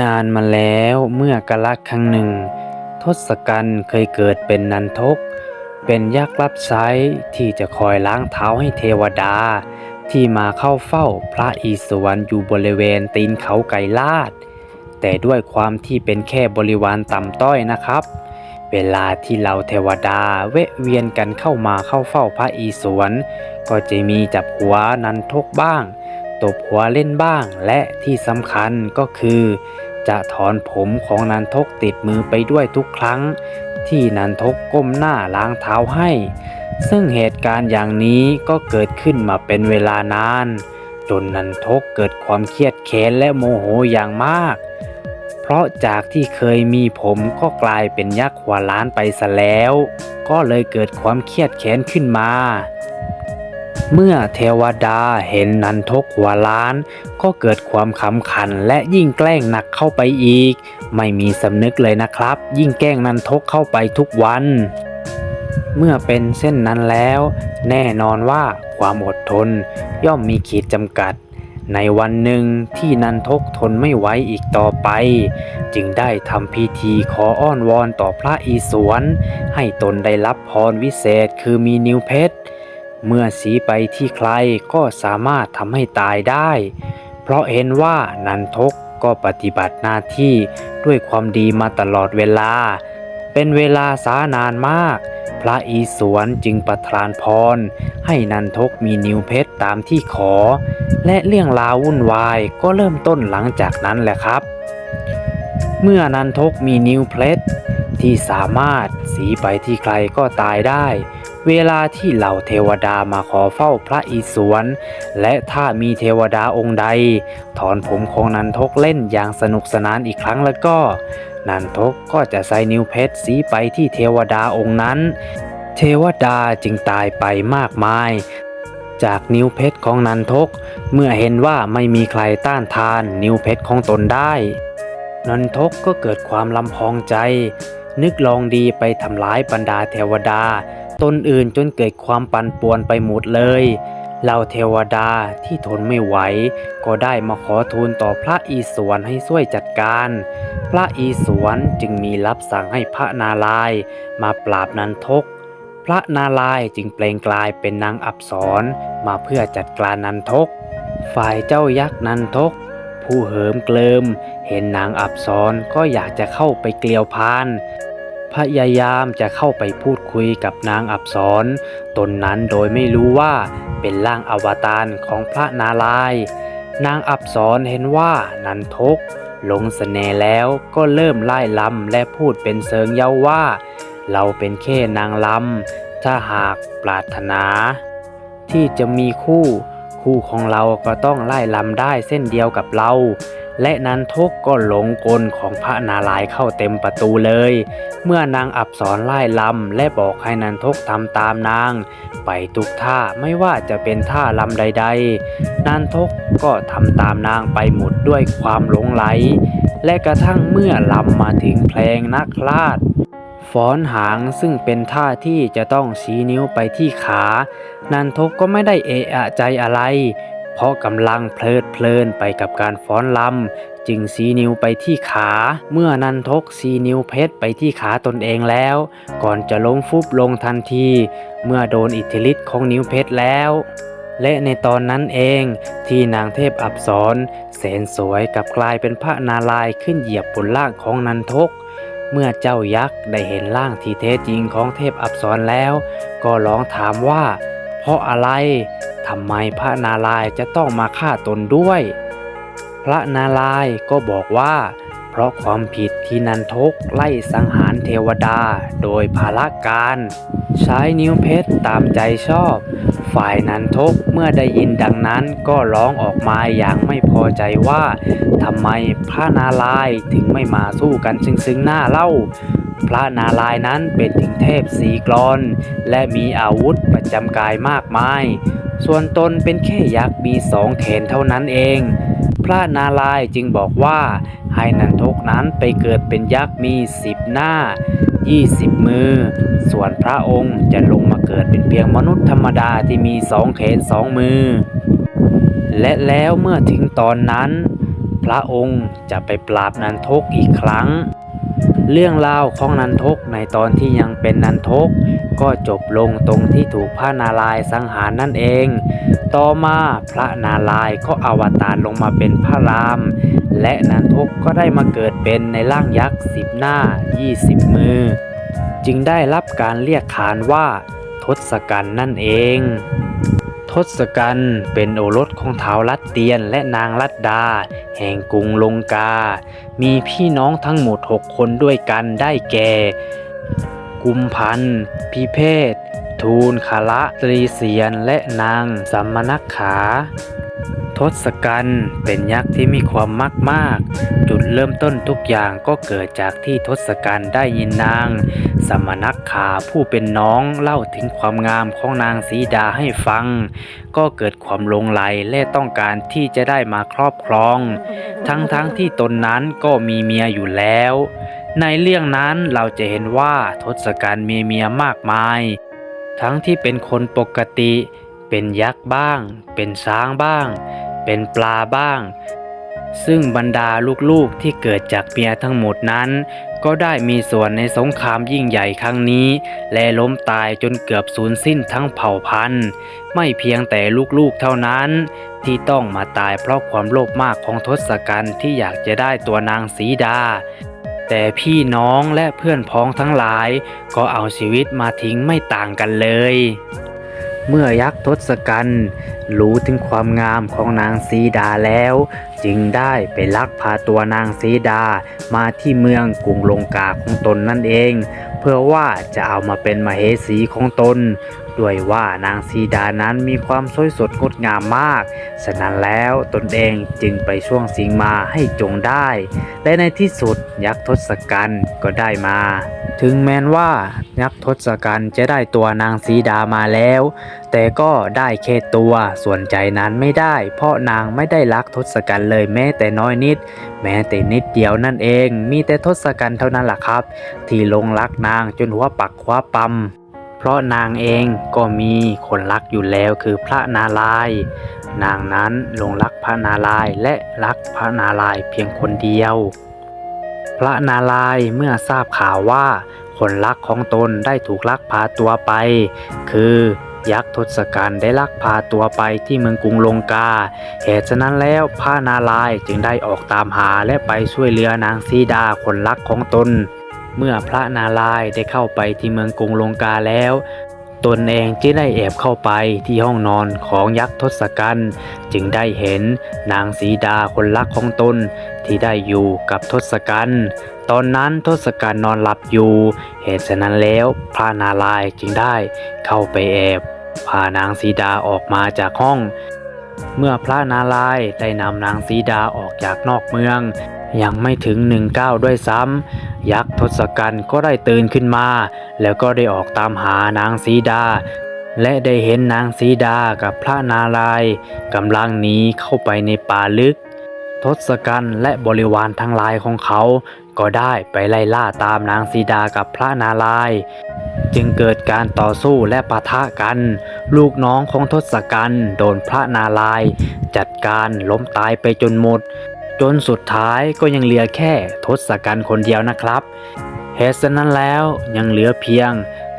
นานมาแล้วเมื่อกาลครั้งหนึ่ง ทศกัณฐ์เคยเกิดเป็นนันทก เป็นยักษ์รับใช้ที่จะคอยล้างเท้าให้เทวดา ที่มาเข้าเฝ้าพระอิศวรอยู่บริเวณตีนเขาไก่ลาด แต่ด้วยความที่เป็นแค่บริวารต่ำต้อยนะครับ เวลาที่เราเทวดาแวะเวียนกันเข้ามาเข้าเฝ้าพระอิศวรก็จะมีจับหัวนันทกบ้าง ตบหัวเล่นบ้าง และที่สำคัญก็คือ จะถอนผมของนันทกติดมือไปด้วยทุกครั้ง ที่นันทกก้มหน้าล้างเท้าให้ ซึ่งเหตุการณ์อย่างนี้ก็เกิดขึ้นมาเป็นเวลานาน จนนันทกเกิดความเครียดแค้นและโมโหอย่างมาก เพราะจากที่เคยมีผมก็กลายเป็นยักษ์หัวล้านไปซะแล้ว ก็เลยเกิดความเครียดแค้นขึ้นมา เมื่อเทวดาเห็นนันทกหัวล้าน ก็เกิดความขำขันและยิ่งแกล้งหนักเข้าไปอีก ไม่มีสำนึกเลยนะครับ ยิ่งแกล้งนันทกเข้าไปทุกวัน เมื่อเป็นเส้นนั้นแล้ว แน่นอนว่าความอดทนย่อมมีขีดจำกัด ในวันหนึ่งที่นันทกทนไม่ไหวอีกต่อไป จึงได้ทำพิธีขออ้อนวอนต่อพระอิศวรให้ตนได้รับพรวิเศษคือมีนิ้วเพชร เมื่อสีไปที่ใครก็สามารถทำให้ตายได้ เพราะเห็นว่านันทกก็ปฏิบัติหน้าที่ด้วยความดีมาตลอดเวลา เป็นเวลาสานานมาก พระอีสวนจึงประทานพร ให้นันทกมีนิ้วเพชรตามที่ขอ และเรื่องราววุ่นวายก็เริ่มต้นหลังจากนั้นแหละครับ เมื่อนันทกมีนิ้วเพชรที่สามารถสีไปที่ใครก็ตายได้ เวลาที่เหล่าเทวดามาขอเฝ้าพระอิศวร และถ้ามีเทวดาองค์ใด ถอนผมของนันทกเล่นอย่างสนุกสนานอีกครั้งแล้วก็ นันทกก็จะใส่นิ้วเพชรสีไปที่เทวดาองค์นั้น เทวดาจึงตายไปมากมาย จากนิ้วเพชรของนันทก เมื่อเห็นว่าไม่มีใครต้านทานนิ้วเพชรของตนได้ นันทกก็เกิดความลำพองใจ นึกลองดีไปทำร้ายบรรดาเทวดา ตนอื่นจนเกิดความปั่นป่วนไปหมดเลยเหล่าเทวดาที่ทนไม่ไหว ก็ได้มาขอทูลต่อพระอีศวรให้ช่วยจัดการ พระอีศวรจึงมีรับสั่งให้พระนารายมาปราบนันทก พระนารายจึงเปล่งกลายเป็นนางอับสรมาเพื่อจัดการนันทก ฝ่ายเจ้ายักษ์นันทก ผู้เหิมเกลิม เห็นนางอับสรก็อยากจะเข้าไปเกลียวพาน พยายามจะเข้าไปพูดคุยกับนางอับสรตนนั้นโดยไม่รู้ว่าเป็นร่างอวตารของพระนารายณ์นางอับสรเห็นว่านันทกหลงเสน่ห์แล้วก็เริ่มไล่ลำและพูดเป็นเสิงเย้าว่า เราเป็นแค่นางลำถ้าหากปรารถนา ที่จะมีคู่ คู่ของเราก็ต้องไล่ลำได้เส้นเดียวกับเรา และนันทกก็หลงกลของพระนารายณ์เข้าเต็มประตูเลย เมื่อนางอับสรไล่ลำและบอกให้นันทกทำตามนาง ไปทุกท่าไม่ว่าจะเป็นท่าลำใดๆ นันทกก็ทำตามนางไปหมดด้วยความหลงไหล และกระทั่งเมื่อลำมาถึงเพลงนักลาดฟ้อนหางซึ่งเป็นท่าที่จะต้องชี้นิ้วไปที่ขา นันทกก็ไม่ได้เอะอะใจอะไร เพราะกำลังเพลิดเพลินไปกับการฟ้อนลำ จึงชี้นิ้วไปที่ขา เมื่อนันทกชี้นิ้วเพชรไปที่ขาตนเองแล้ว ก่อนจะล้มฟุบลงทันที เมื่อโดนอิทธิฤทธิ์ของนิ้วเพชรแล้วและในตอนนั้นเองที่นางเทพอับสรแสนสวยกับกลายเป็นพระนารายขึ้นเหยียบบนล่างของนันทก เมื่อเจ้ายักษ์ได้เห็นร่างที่แท้จริงของเทพอับสรแล้ว ก็ร้องถามว่า เพราะอะไร ทำไมพระนารายจะต้องมาฆ่าตนด้วย พระนารายก็บอกว่า เพราะความผิดที่นันทกไล่สังหารเทวดาโดยภาระการ ใช้นิ้วเพชรตามใจชอบ ฝ่ายนันทกเมื่อได้ยินดังนั้นก็ร้องออกมาอย่างไม่พอใจว่าทำไมพระนารายถึงไม่มาสู้กันซึ้งๆหน้าเล่า พระนารายณ์นั้นเป็นถึงเทพสีกรอน และมีอาวุธประจำกายมากมาย ส่วนตนเป็นแค่ยักษ์มีสองแขนเท่านั้นเอง พระนารายจึงบอกว่าให้นันทกนั้นไปเกิดเป็นยักษ์มีสิบหน้า 20 มือ ส่วนพระองค์จะลงมาเกิดเป็นเพียงมนุษย์ธรรมดาที่มีสองแขนสองมือ และแล้วเมื่อถึงตอนนั้น พระองค์จะไปปราบนันทกอีกครั้ง เรื่องราวของนันทกในตอนที่ยังเป็นนันทก ก็จบลงตรงที่ถูกพระนารายสังหารนั่นเอง ต่อมาพระนารายก็อวตารลงมาเป็นพระราม และนันทกก็ได้มาเกิดเป็นในร่างยักษ์สิบหน้า 20 มือ จึงได้รับการเรียกขานว่าทศกัณฐ์นั่นเอง ศกัณฐ์เป็นโอรสของท้าวรัตเตียนและนางรัตดา แห่งกรุงลงกา มีพี่น้องทั้งหมดหกคนด้วยกันได้แก่ กุมพันธ์พิเพศทูลคาระตรีเสียนและนางสัมมนักขา ทศกัณฐ์เป็นยักษ์ที่มีความมากมากจุดเริ่มต้นทุกอย่างก็เกิดจากที่ทศกัณฐ์ได้ยินนาง สมณักขาผู้เป็นน้องเล่าถึงความงามของนางสีดาให้ฟัง ก็เกิดความลงไหลและต้องการที่จะได้มาครอบครอง ทั้งๆทที่ตนนั้นก็มีเมียอยู่แล้ว ในเรื่องนั้นเราจะเห็นว่าทศกัณฐ์มีเมียมากมาย ทั้งที่เป็นคนปกติ เป็นยักษ์บ้าง เป็นช้างบ้าง เป็นปลาบ้าง ซึ่งบรรดาลูกๆที่เกิดจากเมียทั้งหมดนั้น ก็ได้มีส่วนในสงครามยิ่งใหญ่ครั้งนี้ และล้มตายจนเกือบสูญสิ้นทั้งเผ่าพันธุ์ ไม่เพียงแต่ลูกๆเท่านั้น ที่ต้องมาตายเพราะความโลภมากของทศกัณฐ์ที่อยากจะได้ตัวนางสีดาแต่พี่น้องและเพื่อนพ้องทั้งหลาย ก็เอาชีวิตมาทิ้งไม่ต่างกันเลย เมื่อยักษ์ทศกัณฐ์รู้ถึงความงามของนางสีดาแล้ว จึงได้ไปลักพาตัวนางสีดามาที่เมืองกรุงลงกาของตนนั่นเอง พื่อว่าจะเอามาเป็นมเหสีของตน ด้วยว่านางสีดานั้นมีความสวยสดงดงามมาก ฉะนั้นแล้วตนเองจึงไปช่วงสิงมาให้จงได้ และในที่สุดยักษ์ทศกัณฐ์ก็ได้มา ถึงแม้นว่ายักษ์ทศกัณฐ์จะได้ตัวนางสีดามาแล้ว แต่ก็ได้แค่ตัวส่วนใจนั้นไม่ได้ เพราะนางไม่ได้รักทศกัณฐ์เลยแม้แต่น้อยนิด แม้แต่นิดเดียวนั่นเอง มีแต่ทศกัณฐ์เท่านั้นแหละครับ ที่ลงรักนางจนหัวปักหัวปั๊มเพราะนางเองก็มีคนรักอยู่แล้วคือพระนารายณ์นางนั้นหลงรักพระนารายณ์และรักพระนารายณ์เพียงคนเดียว พระนารายณ์เมื่อทราบข่าวว่าคนรักของตนได้ถูกลักพาตัวไป คือยักษ์ทศกัณฐ์ได้ลักพาตัวไปที่เมืองกรุงลงกา เหตุฉะนั้นแล้วพระนารายณ์จึงได้ออกตามหาและไปช่วยเหลือนางสีดาคนรักของตน เมื่อพระนารายณ์ได้เข้าไปที่เมืองกรุงลงกาแล้ว ตนเองจึงได้แอบเข้าไปที่ห้องนอนของยักษ์ทศกัณฐ์จึงได้เห็นนางสีดาคนรักของตนที่ได้อยู่กับทศกัณฐ์ตอนนั้นทศกัณฐ์นอนหลับอยู่ เหตุฉะนั้นแล้วพระนารายณ์จึงได้เข้าไปแอบพานางสีดาออกมาจากห้อง เมื่อพระนารายณ์ได้นำนางสีดาออกจากนอกเมือง ยังไม่ถึงหนึ่งก้าวด้วยซ้ำยักษ์ทศกัณฐ์ก็ได้ตื่นขึ้นมา แล้วก็ได้ออกตามหานางสีดา และได้เห็นนางสีดากับพระนารายณ์กำลังหนีเข้าไปในป่าลึก ทศกัณฐ์และบริวารทั้งหลายของเขา ก็ได้ไปไล่ล่าตามนางสีดากับพระนารายณ์จึงเกิดการต่อสู้และปะทะกัน ลูกน้องของทศกัณฐ์โดนพระนารายณ์จัดการล้มตายไปจนหมด จนสุดท้ายก็ยังเหลือแค่ทศกัณฐ์คนเดียวนะครับเหตุฉะนั้นแล้วยังเหลือเพียง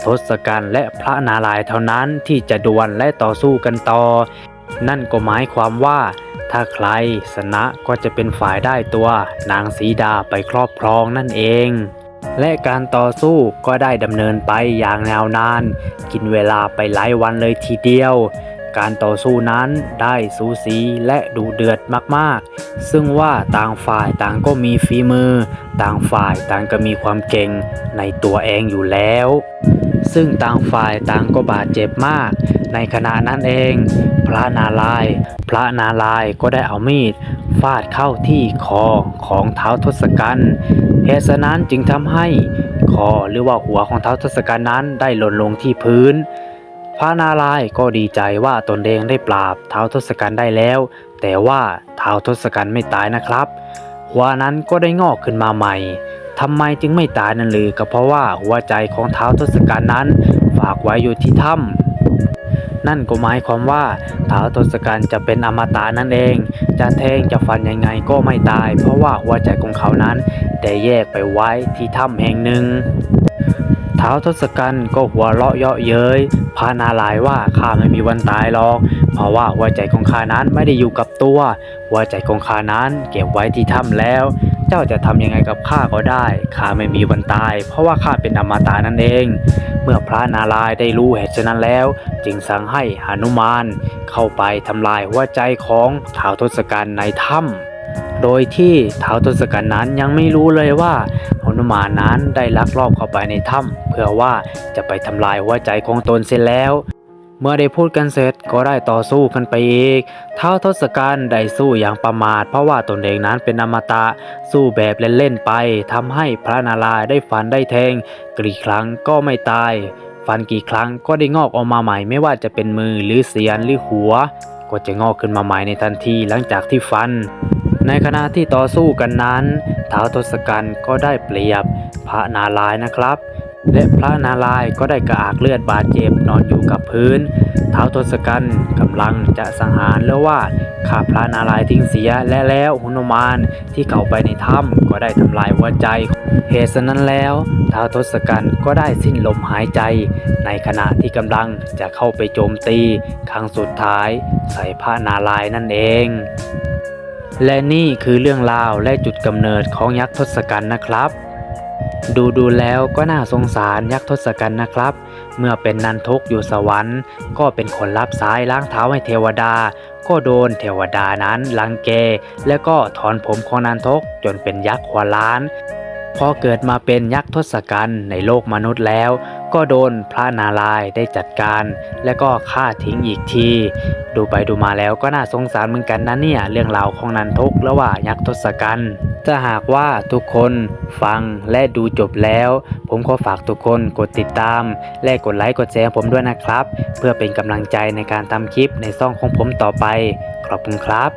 ทศกัณฐ์และพระนารายณ์เท่านั้นที่จะดวลและต่อสู้กันต่อ นั่นก็หมายความว่า ถ้าใครชนะก็จะเป็นฝ่ายได้ตัวนางสีดาไปครอบครองนั่นเอง และการต่อสู้ก็ได้ดำเนินไปอย่างยาวนาน กินเวลาไปหลายวันเลยทีเดียว การต่อสู้นั้นได้สูสีและดูเดือดมากๆ ซึ่งว่าต่างฝ่ายต่างก็มีฝีมือ ต่างฝ่ายต่างก็มีความเก่งในตัวเองอยู่แล้ว ซึ่งต่างฝ่ายต่างก็บาดเจ็บมาก ในขณะนั้นเอง พระนารายณ์พระนารายณ์ก็ได้เอามีดฟาดเข้าที่คอของเท้าวทศกัณฐ์เหตุนั้นจึงทำให้คอหรือว่าหัวของเท้าวทศกัณฐ์นั้นได้หล่นลงที่พื้น พระนารายณ์ก็ดีใจว่าตนเองได้ปราบเท้าทศกัณฐ์ได้แล้ว แต่ว่าเท้าทศกัณฐ์ไม่ตายนะครับหัวนั้นก็ได้งอกขึ้นมาใหม่ทำไมจึงไม่ตายนั่นหรือก็เพราะว่าหัวใจของเท้าทศกัณฐ์นั้น ฝากไว้อยู่ที่ถ้ำนั่นก็หมายความว่าเท้าทศกัณฐ์จะเป็นอมตะนั่นเอง จะแทงจะฟันยังไงก็ไม่ตาย เพราะว่าหัวใจของเขานั้นได้แยกไปไว้ที่ถ้ำแห่งหนึ่ง ท้าวทศกัณฐ์ก็หัวเราะเยาะเย้ยพานาลายว่าข้าไม่มีวันตายหรอก เพราะว่าหัวใจของข้านั้นไม่ได้อยู่กับตัว หัวใจของข้านั้นเก็บไว้ที่ถ้ำแล้ว เจ้าจะทำยังไงกับข้าก็ได้ข้าไม่มีวันตาย เพราะว่าข้าเป็นอมตะนั่นเอง เมื่อพระนารายได้รู้เหตุฉะนั้นแล้ว จึงสั่งให้หนุมาน เข้าไปทำลายหัวใจของท้าวทศกัณฐ์ในถ้ำ โดยที่ท้าวทศกัณฐ์นั้นยังไม่รู้เลยว่าหนุมานนั้นได้ลักลอบเข้าไปในถ้ำเพื่อว่าจะไปทำลายหัวใจของตนเสร็จแล้ว เมื่อได้พูดกันเสร็จก็ได้ต่อสู้กันไปอีกท้าวทศกัณฐ์ได้สู้อย่างประมาท เพราะว่าตนเองนั้นเป็นอมตะสู้แบบเล่นๆไปทำให้พระนารายณ์ได้ฟันได้แทงกี่ครั้งก็ไม่ตาย ฟันกี่ครั้งก็ได้งอกออกมาใหม่ไม่ว่าจะเป็นมือหรือเสียนหรือหัว ก็จะงอกขึ้นมาใหม่ในทันทีหลังจากที่ฟัน ในขณะที่ต่อสู้กันนั้นท้าวทศกัณฐ์ก็ได้เปรียบพระนารายณ์นะครับ และพระนารายณ์ก็ได้กระอักเลือดบาดเจ็บนอนอยู่กับพื้นท้าวทศกัณฐ์กำลังจะสังหารแล้วว่าข้าพระนารายณ์ทิ้งเสียและแล้วหุนุมานที่เข้าไปในถ้ำก็ได้ทำลายหัวใจ เหตุฉะนั้นแล้วท้าวทศกัณฐ์ก็ได้สิ้นลมหายใจ ในขณะที่กำลังจะเข้าไปโจมตี ครั้งสุดท้ายใส่พระนารายณ์นั่นเอง และนี่คือเรื่องราวและจุดกำเนิดของยักษ์ทศกัณฐ์นะครับ ดูดูแล้วก็น่าสงสารยักษ์ทศกัณฐ์นะครับ เมื่อเป็นนันทกอยู่สวรรค์ ก็เป็นคนรับสายล้างเท้าให้เทวดา ก็โดนเทวดานั้นลังเก แล้วก็ถอนผมของนันทกจนเป็นยักษ์หัวล้านพอเกิดมาเป็นยักษ์ทศกัณฐ์ในโลกมนุษย์แล้ว ก็โดนพระนารายได้จัดการ และก็ฆ่าทิ้งอีกที ดูไปดูมาแล้วก็น่าสงสารเหมือนกันนะเนี่ยเรื่องราวของนันทกและว่ายักษ์ทศกัณฐ์ถ้าหากว่าทุกคนฟังและดูจบแล้ว ผมขอฝากทุกคนกดติดตาม และกดไลค์กดแชร์ผมด้วยนะครับ เพื่อเป็นกำลังใจในการทำคลิปในซ่องของผมต่อไป ขอบคุณครับ